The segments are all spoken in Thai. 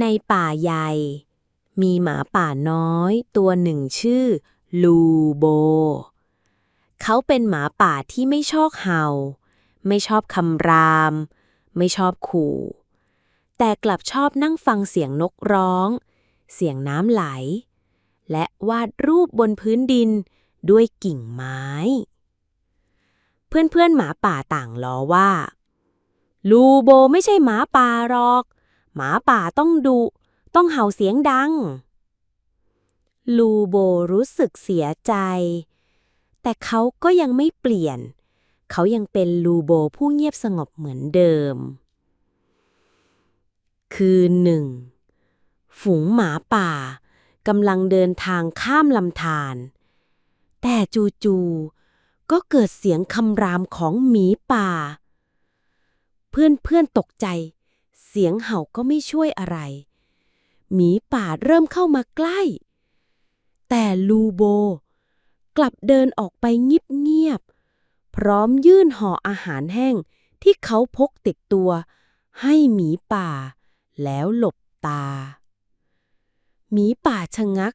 ในป่าใหญ่ มีหมาป่าน้อย ตัวหนึ่งชื่อ ลูโบ เขาเป็นหมาป่าที่ไม่ชอบเห่า ไม่ชอบคำราม ไม่ชอบขู่ แต่กลับชอบนั่งฟังเสียงนกร้อง เสียงน้ำไหล และวาดรูปบนพื้นดินด้วยกิ่งไม้ เพื่อนๆหมาป่าต่างล้อว่า ลูโบไม่ใช่หมาป่าหรอก หมาป่าต้องดุต้องเห่าเสียงดัง ลูโบรู้สึกเสียใจ แต่เขาก็ยังไม่เปลี่ยน เขายังเป็นลูโบผู้เงียบสงบเหมือนเดิม คืนหนึ่งฝูงหมาป่ากำลังเดินทางข้ามลำธารแต่จู่ๆก็เกิดเสียงคำรามของหมีป่า เพื่อนๆตกใจ เสียงเห่าก็ไม่ช่วยอะไร หมีป่าเริ่มเข้ามาใกล้ แต่ลูโบ กลับเดินออกไปเงียบๆ พร้อมยื่นห่ออาหารแห้งที่เขาพกติดตัว ให้หมีป่า แล้วหลบตา หมีป่าชะงัก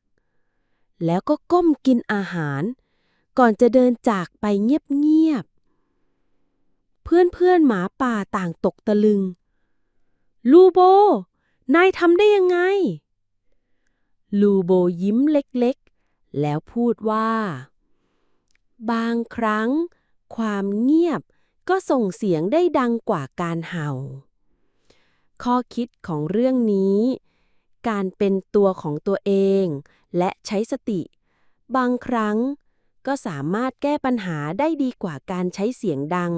แล้วก็ก้มกินอาหาร ก่อนจะเดินจากไปเงียบๆ เพื่อนๆ หมาป่าต่างตกตะลึง ลูโบ นายทำได้ยังไง ลูโบยิ้มเล็กๆ แล้วพูดว่า บางครั้ง ความเงียบก็ส่งเสียงได้ดังกว่าการเห่า ข้อคิดของเรื่องนี้ การเป็นตัวของตัวเอง และใช้สติ บางครั้งก็สามารถแก้ปัญหาได้ดีกว่าการใช้เสียงดัง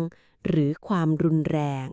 หรือความรุนแรง